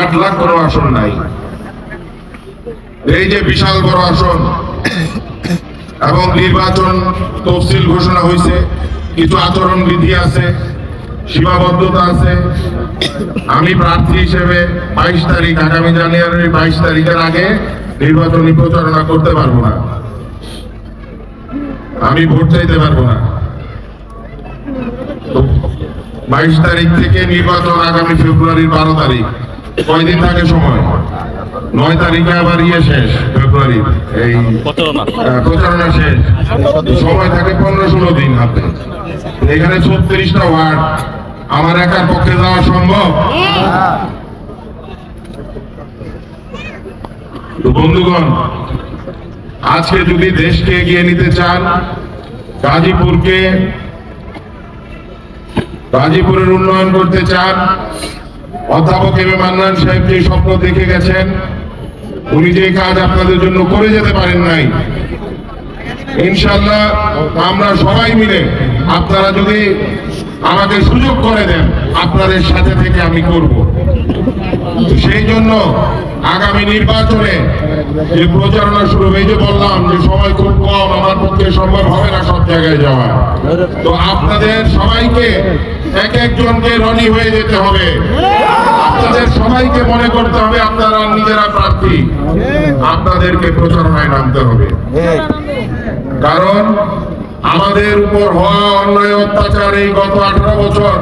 আট লাখ কোনো আসন নাই। এই যে বিশাল বড় আসন, এবং নির্বাচন তফসিল ঘোষণা হয়েছে, কিছু আচরণ বিধি আছে, সীমাবদ্ধতা আছে। আমি প্রার্থী হিসেবে বাইশ তারিখ, আগামী জানুয়ারির বাইশ তারিখের আগে নির্বাচনী প্রচারণা করতে পারব না। আমি ভোট চাইতে পারব না। বাইশ তারিখ থেকে নির্বাচন আগামী ফেব্রুয়ারির বারো তারিখ। কয়দিন থাকে সময়? নয় তারিখে আবার ইয়ে শেষ ফেব্রুয়ারি। এই প্রচারণা। শেষ। সময় থাকে পনেরো ষোলো দিন হাতে। এখানে ছত্রিশটা ওয়ার্ড। আমার একার পক্ষে যাওয়া সম্ভব? বন্ধুগণ আজকে যদি দেশকে এগিয়ে নিতে চান গাজীপুরকে গাজীপুরের উন্নয়ন করতে চান, অধ্যাপক এম এ মান্নান সাহেব যে স্বপ্ন দেখে গেছেন, উনি যে কাজ আপনাদের জন্য করে যেতে পারেন নাই ইনশাল্লাহ আমরা সবাই মিলে আপনারা যদি আমাকে সুযোগ করে দেন, আপনাদের সাথে থেকে আমি করব। সেই জন্য আগামী নির্বাচনে যে প্রচারণা শুরু এই যে বললাম যে সময় খুব কম, আমার পক্ষে সম্ভব হবে না সব জায়গায় যাওয়া। তো আপনাদের সবাইকে এক একজনকে রনি হয়ে যেতে হবে। আপনাদের সবাইকে মনে করতে হবে আপনারা নিজেরা প্রার্থী। আপনাদেরকে প্রচারণায় নামতে হবে। কারণ আমাদের উপর হওয়া অন্যায় অত্যাচার এই গত আঠারো বছর,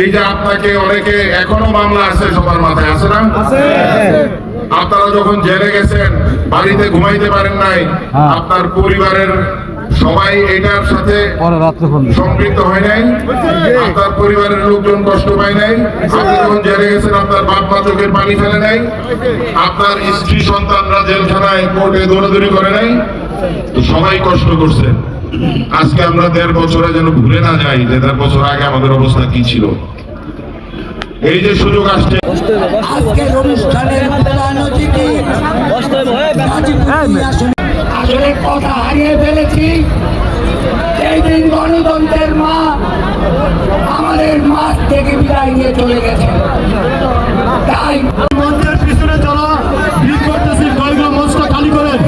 এই যে আপনাকে অনেকে এখনও মামলা আছে সবার মাথায়, আছে না? আপনারা যখন জেলে গেছেন বাড়িতে ঘুমাইতে পারেন নাই আপনার পরিবারের সবাই এটার সাথে সম্পৃক্ত হয় নাই আপনার পরিবারের লোকজন কষ্ট পায় নাই। আপনি যখন জেলে গেছেন আপনার বাপ মা চোখের পানি ফেলে নাই আপনার স্ত্রী সন্তানরা জেলখানায় কোর্টে দৌড়াদৌড়ি করে নাই তো সবাই কষ্ট করছেন আজকে আমরা দেড় বছরে যেন ভুলে না যাই যে দেড় বছর আগে আমাদের অবস্থা কি ছিল। এই যে সুযোগ আসছে। আজকের অনুষ্ঠানের প্রধান অতিথি আসলে কথা হারিয়ে ফেলেছি। এই দিন গণতন্ত্রের মা আমাদের মাঠ থেকে বিদায় নিয়ে চলে গেছে। তাই মঞ্চের পিছনে যারা ভিড় করতেছি মঞ্চটা খালি করেন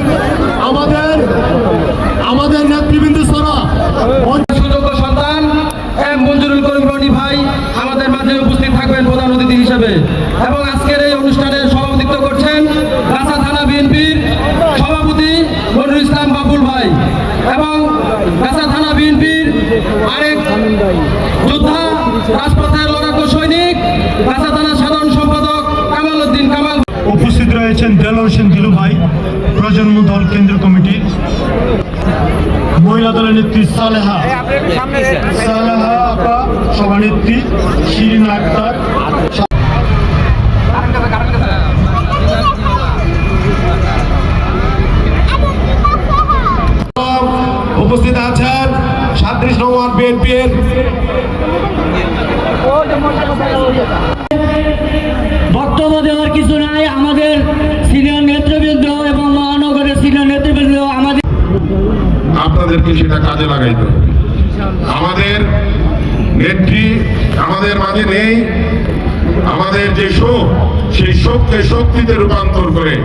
আমাদের আমাদের নেতৃবৃন্দ ছাড়া সুযোগ্য সন্তান এম মঞ্জুরুল করিম রনি ভাই আমাদের মাঝে উপস্থিত থাকবেন প্রধান অতিথি হিসেবে এবং আজকের এই অনুষ্ঠানের সভাপতিত্ব করছেন রাসা থানা বিএনপির সভাপতি মনিরুল ইসলাম বাবুল ভাই এবং রাসা থানা বিএনপির আরেক যোদ্ধা, রাজপথের লড়াকু সৈনিক রাসা থানা সাধারণ সম্পাদক কামাল উদ্দিন। কামাল উপস্থিত রয়েছেন দেলোর হোসেন দিলু ভাই, প্রজন্ম দল কেন্দ্র কমিটি। মহিলা দলের নেত্রী সালেহা। সালেহা আপা, সভানেত্রী শিরিন আক্তার। আমাদের নেত্রী আমাদের মাঝে নেই আমাদের যে শোক সেই শোককে শক্তিতে রূপান্তর করে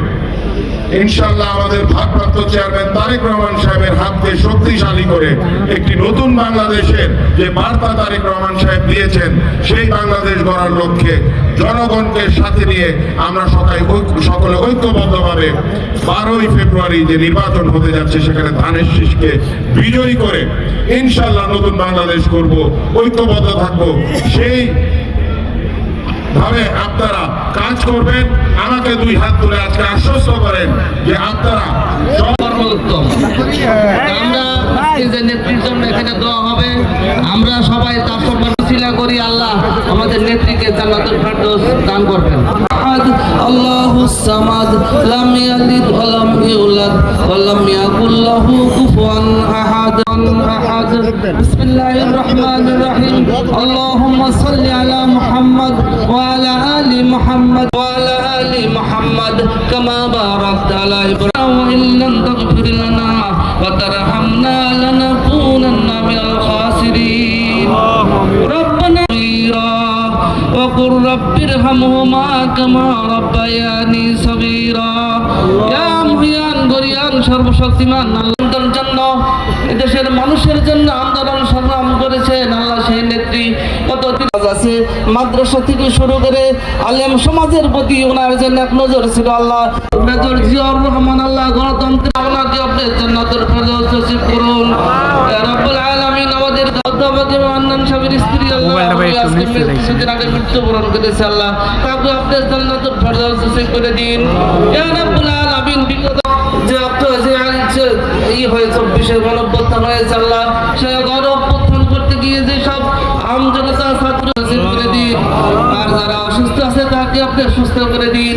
ইনশাল্লাহ আমাদের ভারপ্রাপ্ত চেয়ারম্যান তারেক রহমান সাহেবের হাতকে শক্তিশালী করে একটি নতুন বাংলাদেশের যে বার্তা তারেক রহমান সাহেব দিয়েছেন, সেই বাংলাদেশ গড়ার লক্ষ্যে জনগণকে সাথে নিয়ে আমরা ঐক্য- সকলে ঐক্যবদ্ধভাবে বারোই ফেব্রুয়ারি যে নির্বাচন হতে যাচ্ছে, সেখানে ধানের শীষকে বিজয়ী করে ইনশাল্লাহ নতুন বাংলাদেশ করব ঐক্যবদ্ধ থাকব, সেই ভাবে আপনারা কাজ করবেন আমাকে দুই হাত তুলে আজকে আশ্বস্ত করেন যে আপনারা আমরা এখানে দেওয়া হবে। আমরা সবাই তার সম্মান করি আল্লাহ, আমাদের নেত্রীকে জান্নাতুল ফেরদৌস দান করবেন। আহাদ সামাদ, লাম ইয়ালিদ ওয়া লাম ইউলাদ, ওয়া লাম ইয়াকুল লাহু কুফুয়ান আহাদ। আহাদ। বিসমিল্লাহির রহমানির রহিম। আল্লাহুম্মা সাল্লি আলা মুহাম্মদ ওয়া আলা আলি মুহাম্মদ ওয়া আলা আলি মুহাম্মদ, কামা বারাকতা আলা ইব্রাহিম, ওয়া ইল্লাম তাগফির লানা ওয়া তারহামনা رب ارحمهما كما ربياني صغيرا يا মহিয়ান গরিয়ান সর্বশক্তিমান আল্লাহর জন্য দেশের মানুষের জন্য আন্দোলন সংগ্রাম করেছেন আল্লাহ সেই নেত্রী কত কাজ আছে মাদ্রাসা থেকে শুরু করে আলেম সমাজের প্রতি ওনার জন্য এক নজর ছিল আল্লাহ মেজর জিয়াউর রহমান আল্লাহ গণতন্ত্র আপনাকে আপনি জান্নাতের ফেরদৌস নসিব করুন ইয়া রাব্বুল আলামিন এবং আন্নান সাহেবের স্ত্রী আল্লাহ আজকে কিছুদিন আগে মৃত্যুবরণ করেছে আল্লাহ। তাকে আপনি জান্নাত নসিব করে দিন। ইয়া রাব্বুল আলামিন বিগত যে আপনার যে যে ই হয়ে চব্বিশে গণঅভ্যুত্থান হয়েছে আল্লাহ আপনি করে দিন।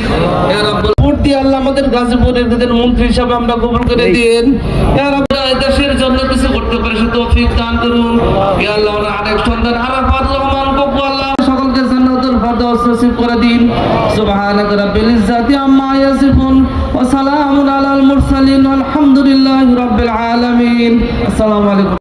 রাব্বুল আল্লাহ আমাদের গাজীপুরের এদের মন্ত্রী হিসাবে আমরা কবুল করে দিন। রাব্বুল এই দেশের জন্য কিছু করতে পারে সে তৌফিক দান করুন। আল্লাহ আরেক সন্তান আরাফাত রহমান কবু আল্লাহ সকলকে জান্নাতুল ফেরদৌস নসিব করে দিন। সুবহানাকা রাব্বিল ইজ্জাতি আম্মা ইয়াসিফুন ওয়া সালামুন আলাল মুরসালিন আলহামদুলিল্লাহি রাব্বিল আলামিন। আসসালামু আলাইকুম।